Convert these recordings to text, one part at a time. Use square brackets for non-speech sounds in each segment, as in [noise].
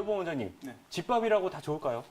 이호범 원장님, 네. 집밥이라고 다 좋을까요?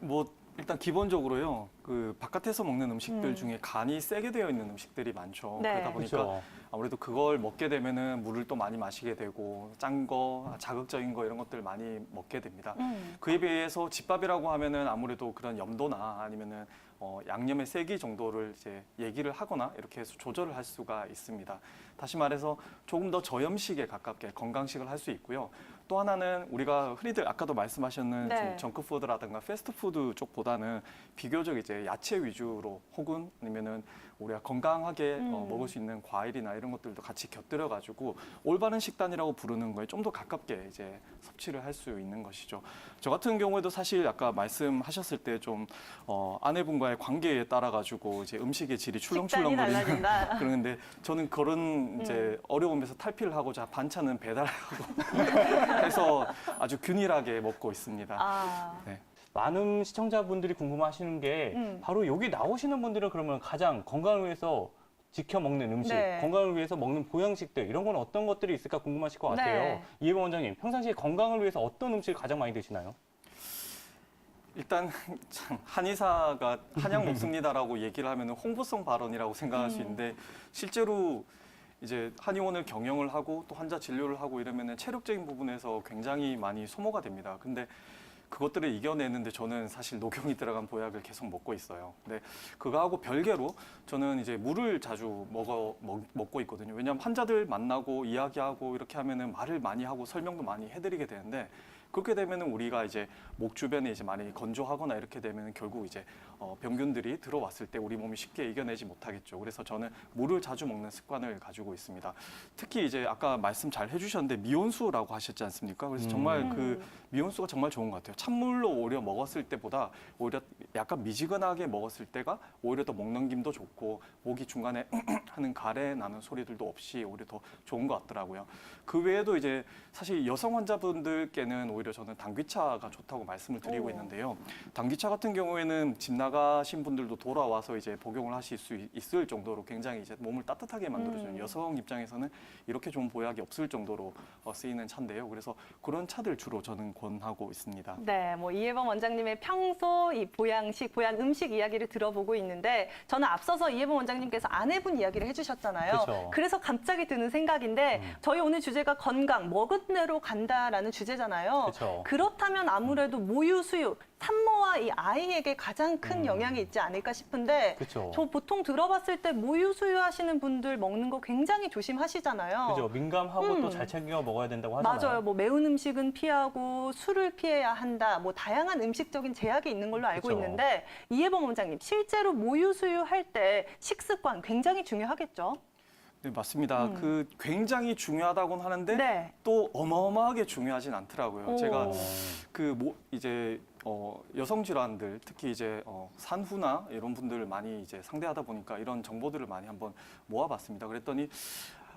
뭐 일단 기본적으로요. 그 바깥에서 먹는 음식들 음. 중에 간이 세게 되어 있는 음식들이 많죠. 네. 그러다 보니까 그렇죠. 아무래도 그걸 먹게 되면은 물을 또 많이 마시게 되고 짠 거, 자극적인 거 이런 것들 많이 먹게 됩니다. 음. 그에 비해서 집밥이라고 하면은 아무래도 그런 염도나 아니면은 어, 양념의 세기 정도를 이제 얘기를 하거나 이렇게 해서 조절을 할 수가 있습니다. 다시 말해서 조금 더 저염식에 가깝게 건강식을 할 수 있고요. 또 하나는 우리가 흔히들 아까도 말씀하셨는 네. 좀 정크푸드라든가 패스트푸드 쪽보다는 비교적 이제 야채 위주로 혹은 아니면은 우리가 건강하게 어, 음. 먹을 수 있는 과일이나 이런 것들도 같이 곁들여 가지고 올바른 식단이라고 부르는 거에 좀 더 가깝게 이제 섭취를 할 수 있는 것이죠. 저 같은 경우에도 사실 아까 말씀하셨을 때좀 어, 아내분과의 관계에 따라 가지고 이제 음식의 질이 출렁출렁거리는. [laughs] 그러는데 저는 그런 이제 음. 어려움에서 탈피를 하고자 반찬은 배달하고 [laughs] 해서 아주 균일하게 먹고 있습니다. 아. 많은 시청자분들이 궁금하시는 게 음. 바로 여기 나오시는 분들은 그러면 가장 건강을 위해서 지켜 먹는 음식, 네. 건강을 위해서 먹는 보양식들 이런 건 어떤 것들이 있을까 궁금하실 것 같아요. 네. 이해범 원장님, 평상시에 건강을 위해서 어떤 음식을 가장 많이 드시나요? 일단 참 한의사가 한약 먹습니다라고 얘기를 하면 홍보성 발언이라고 생각할 수 음. 있는데 실제로 이제 한의원을 경영을 하고 또 환자 진료를 하고 이러면은 체력적인 부분에서 굉장히 많이 소모가 됩니다. 근데 그것들을 이겨내는데 저는 사실 녹용이 들어간 보약을 계속 먹고 있어요. 근데 그거하고 별개로 저는 이제 물을 자주 먹어 먹, 먹고 있거든요. 왜냐하면 환자들 만나고 이야기하고 이렇게 하면은 말을 많이 하고 설명도 많이 해드리게 되는데 그렇게 되면은 우리가 이제 목 주변에 이제 많이 건조하거나 이렇게 되면은 결국 이제 어, 병균들이 들어왔을 때 우리 몸이 쉽게 이겨내지 못하겠죠. 그래서 저는 물을 자주 먹는 습관을 가지고 있습니다. 특히 이제 아까 말씀 잘 해주셨는데 미온수라고 하셨지 않습니까? 그래서 정말 음. 그 미온수가 정말 좋은 것 같아요. 찬물로 오히려 먹었을 때보다 오히려 약간 미지근하게 먹었을 때가 오히려 더 먹넘김도 좋고 목이 중간에 [clears throat] 하는 가래 나는 소리들도 없이 오히려 더 좋은 것 같더라고요. 그 외에도 이제 사실 여성 환자분들께는 오히려 저는 당귀차가 좋다고 말씀을 드리고 오. 있는데요. 당귀차 같은 경우에는 집나 가신 분들도 돌아와서 이제 복용을 하실 수 있- 있을 정도로 굉장히 이제 몸을 따뜻하게 만들어주는 음. 여성 입장에서는 이렇게 좋은 보약이 없을 정도로 어, 쓰이는 차인데요. 그래서 그런 차들 주로 저는 권하고 있습니다. 네, 뭐 이해범 원장님의 평소 이 보양식, 보양 음식 이야기를 들어보고 있는데 저는 앞서서 이해범 원장님께서 아내분 이야기를 해주셨잖아요. 그렇죠. 래서 갑자기 드는 생각인데 음. 저희 오늘 주제가 건강, 먹은 대로 간다라는 주제잖아요. 그렇죠. 그렇다면 아무래도 모유 수유, 산모와 이 아이에게 가장 큰 음. 영향이 있지 않을까 싶은데 그렇죠. 저 보통 들어봤을 때 모유 수유하시는 분들 먹는 거 굉장히 조심하시잖아요. 그죠. 민감하고 음. 또 잘 챙겨 먹어야 된다고 하잖아요. 맞아요. 뭐 매운 음식은 피하고 술을 피해야 한다. 뭐 다양한 음식적인 제약이 있는 걸로 알고 그쵸. 있는데 이해범 원장님 실제로 모유 수유할 때 식습관 굉장히 중요하겠죠? 네, 맞습니다. 음. 그 굉장히 중요하다고는 하는데 네. 또 어마어마하게 중요하진 않더라고요. 오. 제가 어. 그뭐 이제 어 여성 질환들 특히 이제 어 산후나 이런 분들을 많이 이제 상대하다 보니까 이런 정보들을 많이 한번 모아봤습니다. 그랬더니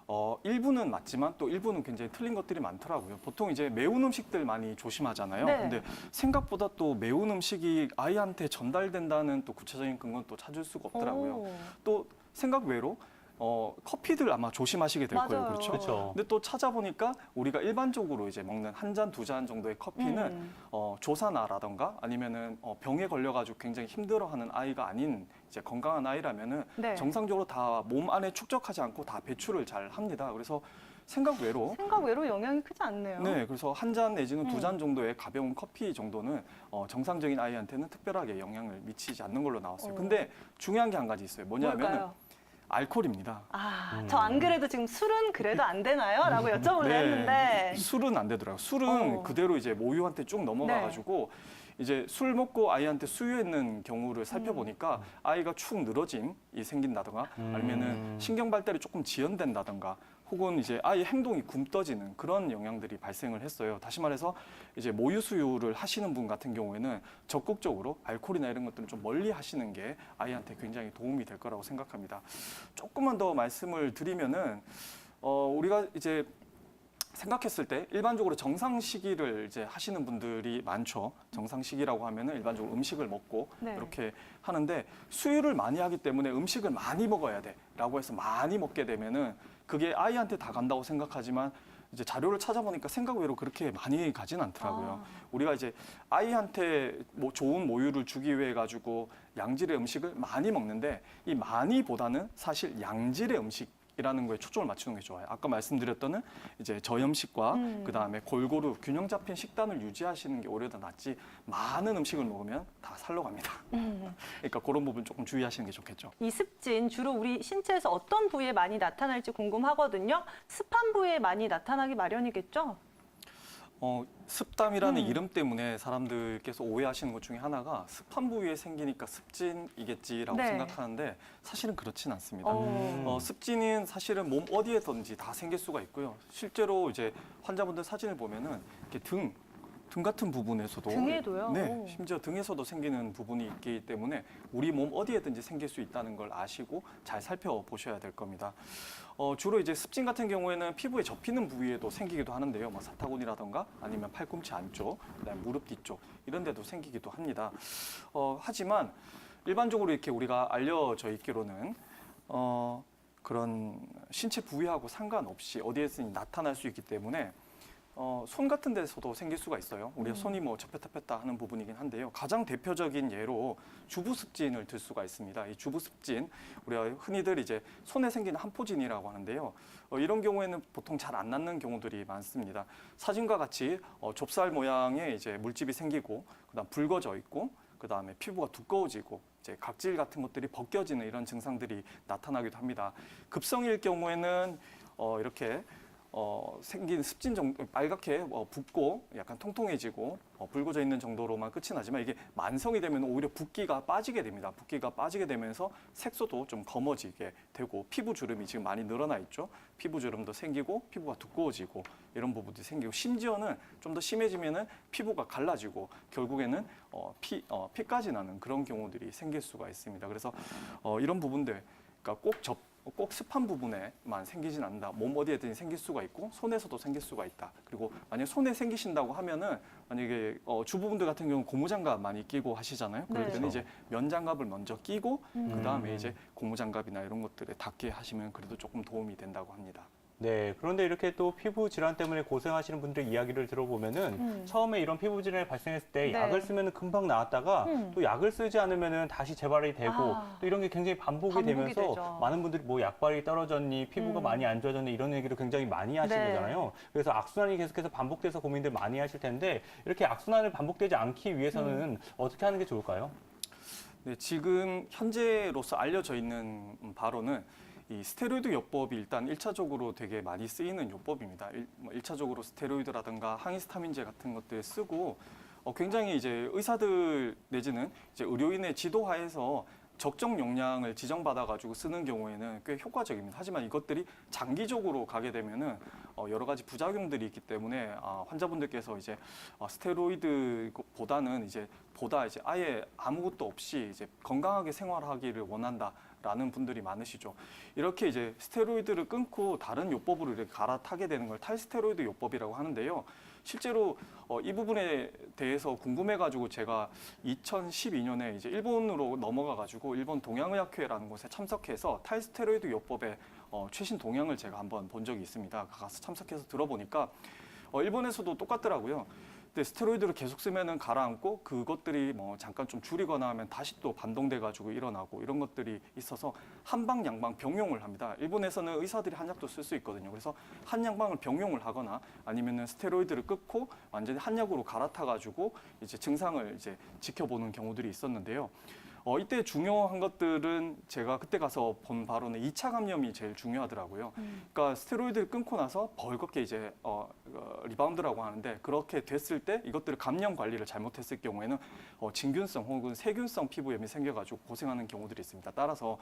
어 일부는 맞지만 또 일부는 굉장히 틀린 것들이 많더라고요. 보통 이제 매운 음식들 많이 조심하잖아요. 네. 근데 생각보다 또 매운 음식이 아이한테 전달된다는 또 구체적인 근거는 또 찾을 수가 없더라고요. 오. 또 생각 외로 어 커피들 아마 조심하시게 될 거예요. 맞아요. 그렇죠? 그렇죠. 근데 또 찾아보니까 우리가 일반적으로 이제 먹는 한 잔, 두 잔 정도의 커피는 음. 어, 조사나라던가 아니면은 어, 병에 걸려가지고 굉장히 힘들어하는 아이가 아닌 이제 건강한 아이라면은 네. 정상적으로 다 몸 안에 축적하지 않고 다 배출을 잘 합니다. 그래서 생각 외로 생각 외로 영향이 크지 않네요. 네, 그래서 한 잔 내지는 음. 두잔 정도의 가벼운 커피 정도는 어, 정상적인 아이한테는 특별하게 영향을 미치지 않는 걸로 나왔어요. 어. 근데 중요한 게 한 가지 있어요. 뭐냐면 뭘까요? 알코올입니다. 아, 음. 저안 그래도 지금 술은 그래도 안 되나요? 라고 여쭤보려 했는데. 술은 안 되더라고요. 술은 어. 네. 그대로 이제 모유한테 쭉 넘어가가지고 이제 술 먹고 아이한테 수유했는 경우를 살펴보니까 아이가 축 늘어짐이 생긴다던가 음. 아니면은 신경 발달이 조금 지연된다던가 혹은 이제 아이 행동이 굼떠지는 그런 영향들이 발생을 했어요. 다시 말해서 이제 모유 수유를 하시는 분 같은 경우에는 적극적으로 알코올이나 이런 것들은 좀 멀리 하시는 게 아이한테 굉장히 도움이 될 거라고 생각합니다. 조금만 더 말씀을 드리면은 어 우리가 이제 생각했을 때 일반적으로 정상 식이를 이제 하시는 분들이 많죠. 정상 식이라고 하면은 일반적으로 음식을 먹고 네. 이렇게 하는데 수유를 많이 하기 때문에 음식을 많이 먹어야 돼라고 해서 많이 먹게 되면은 그게 아이한테 다 간다고 생각하지만 이제 자료를 찾아보니까 생각 외로 그렇게 많이 가진 않더라고요. 아. 우리가 이제 아이한테 뭐 좋은 모유를 주기 위해 가지고 양질의 음식을 많이 먹는데 이 많이보다는 사실 양질의 음식 이라는 거에 초점을 맞추는 게 좋아요. 아까 말씀드렸던 이제 저염식과 음. 그 다음에 골고루 균형 잡힌 식단을 유지하시는 게 오히려 더 낫지 많은 음식을 먹으면 다 살러 갑니다. 음. 그러니까 그런 부분 조금 주의하시는 게 좋겠죠. 이 습진 주로 우리 신체에서 어떤 부위에 많이 나타날지 궁금하거든요. 습한 부위에 많이 나타나기 마련이겠죠? 어, 습담이라는 음. 이름 때문에 사람들께서 오해하시는 것 중에 하나가 습한 부위에 생기니까 습진이겠지라고 네. 생각하는데 사실은 그렇진 않습니다. 어. 음. 어, 습진은 사실은 몸 어디에든지 다 생길 수가 있고요. 실제로 이제 환자분들 사진을 보면은 이렇게 등, 등 같은 부분에서도 등에도요? 네, 오. 심지어 등에서도 생기는 부분이 있기 때문에 우리 몸 어디에든지 생길 수 있다는 걸 아시고 잘 살펴보셔야 될 겁니다. 어, 주로 이제 습진 같은 경우에는 피부에 접히는 부위에도 생기기도 하는데요. 뭐 사타구니라던가 아니면 팔꿈치 안쪽, 그다음에 무릎 뒤쪽 이런 데도 생기기도 합니다. 어, 하지만 일반적으로 이렇게 우리가 알려져 있기로는 어, 그런 신체 부위하고 상관없이 어디에서든 나타날 수 있기 때문에 어, 손 같은 데서도 생길 수가 있어요. 우리가 음. 손이 뭐 접혔다 폈다 하는 부분이긴 한데요. 가장 대표적인 예로 주부습진을 들 수가 있습니다. 이 주부습진 우리가 흔히들 이제 손에 생기는 한포진이라고 하는데요. 어, 이런 경우에는 보통 잘 안 낫는 경우들이 많습니다. 사진과 같이 어, 좁쌀 모양의 이제 물집이 생기고 그다음 붉어져 있고 그 다음에 피부가 두꺼워지고 이제 각질 같은 것들이 벗겨지는 이런 증상들이 나타나기도 합니다. 급성일 경우에는 어, 이렇게 어, 생긴 습진 정도 빨갛게 어, 붓고 약간 통통해지고 어, 붉어져 있는 정도로만 끝이 나지만 이게 만성이 되면 오히려 붓기가 빠지게 됩니다. 붓기가 빠지게 되면서 색소도 좀 검어지게 되고 피부 주름이 지금 많이 늘어나 있죠. 피부 주름도 생기고 피부가 두꺼워지고 이런 부분들이 생기고 심지어는 좀 더 심해지면은 피부가 갈라지고 결국에는 어, 피 어, 피까지 나는 그런 경우들이 생길 수가 있습니다. 그래서 어, 이런 부분들 그러니까 꼭 접, 꼭 습한 부분에만 생기진 않는다. 몸 어디에든 생길 수가 있고 손에서도 생길 수가 있다. 그리고 만약 손에 생기신다고 하면은 만약에 어, 주부분들 같은 경우 는 고무장갑 많이 끼고 하시잖아요. 그럴 네. 때는 이제 면장갑을 먼저 끼고 음. 그 다음에 음. 이제 고무장갑이나 이런 것들에 닿게 하시면 그래도 조금 도움이 된다고 합니다. 네, 그런데 이렇게 또 피부 질환 때문에 고생하시는 분들의 이야기를 들어보면은 음. 처음에 이런 피부 질환이 발생했을 때 네. 약을 쓰면 금방 나았다가 음. 또 약을 쓰지 않으면은 다시 재발이 되고 아. 또 이런 게 굉장히 반복이, 반복이 되면서 되죠. 많은 분들이 뭐 약발이 떨어졌니 피부가 음. 많이 안 좋아졌니 이런 얘기를 굉장히 많이 하시는 네. 거잖아요. 그래서 악순환이 계속해서 반복돼서 고민들 많이 하실 텐데 이렇게 악순환을 반복되지 않기 위해서는 음. 어떻게 하는 게 좋을까요? 네, 지금 현재로서 알려져 있는 바로는 이 스테로이드 요법이 일단 일차적으로 되게 많이 쓰이는 요법입니다. 일, 뭐 1차적으로 스테로이드라든가 항히스타민제 같은 것들 쓰고 어, 굉장히 이제 의사들 내지는 이제 의료인의 지도하에서 적정 용량을 지정받아 가지고 쓰는 경우에는 꽤 효과적입니다. 하지만 이것들이 장기적으로 가게 되면은 어, 여러 가지 부작용들이 있기 때문에 아, 환자분들께서 이제 어, 스테로이드보다는 이제 보다 이제 아예 아무것도 없이 이제 건강하게 생활하기를 원한다 라는 분들이 많으시죠. 이렇게 이제 스테로이드를 끊고 다른 요법으로 이렇게 갈아타게 되는 걸 탈스테로이드 요법이라고 하는데요. 실제로 어, 이 부분에 대해서 궁금해가지고 제가 2012년에 이제 일본으로 넘어가가지고 일본 동양의학회라는 곳에 참석해서 탈스테로이드 요법의 어, 최신 동향을 제가 한번 본 적이 있습니다. 가서 참석해서 들어보니까 어, 일본에서도 똑같더라고요. 근데 스테로이드를 계속 쓰면은 가라앉고 그것들이 뭐 잠깐 좀 줄이거나 하면 다시 또 반동돼 가지고 일어나고 이런 것들이 있어서 한방 양방 병용을 합니다. 일본에서는 의사들이 한약도 쓸 수 있거든요. 그래서 한 양방을 병용을 하거나 아니면은 스테로이드를 끊고 완전히 한약으로 갈아타 가지고 이제 증상을 이제 지켜보는 경우들이 있었는데요. 어, 이때 중요한 것들은 제가 그때 가서 본 바로는 2차 감염이 제일 중요하더라고요. 음. 그러니까 스테로이드를 끊고 나서 벌겋게 이제 어, 어, 리바운드라고 하는데 그렇게 됐을 때 이것들을 감염 관리를 잘못했을 경우에는 어, 진균성 혹은 세균성 피부염이 생겨가지고 고생하는 경우들이 있습니다. 따라서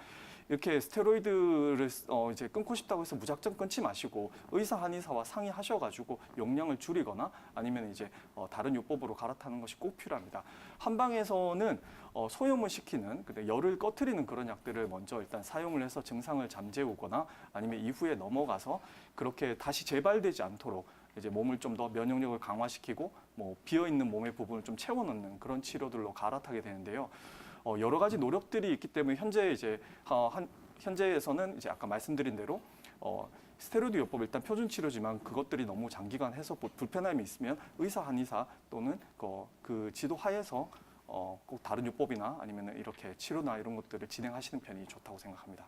이렇게 스테로이드를 어, 이제 끊고 싶다고 해서 무작정 끊지 마시고 의사 한의사와 상의하셔가지고 용량을 줄이거나 아니면 이제 어, 다른 요법으로 갈아타는 것이 꼭 필요합니다. 한방에서는 어, 소염을 시키는 근데 열을 꺼트리는 그런 약들을 먼저 일단 사용을 해서 증상을 잠재우거나 아니면 이후에 넘어가서 그렇게 다시 재발되지 않도록 이제 몸을 좀 더 면역력을 강화시키고 뭐 비어 있는 몸의 부분을 좀 채워 넣는 그런 치료들로 갈아타게 되는데요. 어, 여러 가지 노력들이 있기 때문에 현재 이제 어, 한 현재에서는 이제 아까 말씀드린 대로 어, 스테로이드 요법 일단 표준 치료지만 그것들이 너무 장기간 해서 뭐 불편함이 있으면 의사 한의사 또는 그, 그 지도 하에서 어, 꼭 다른 요법이나 아니면 이렇게 치료나 이런 것들을 진행하시는 편이 좋다고 생각합니다.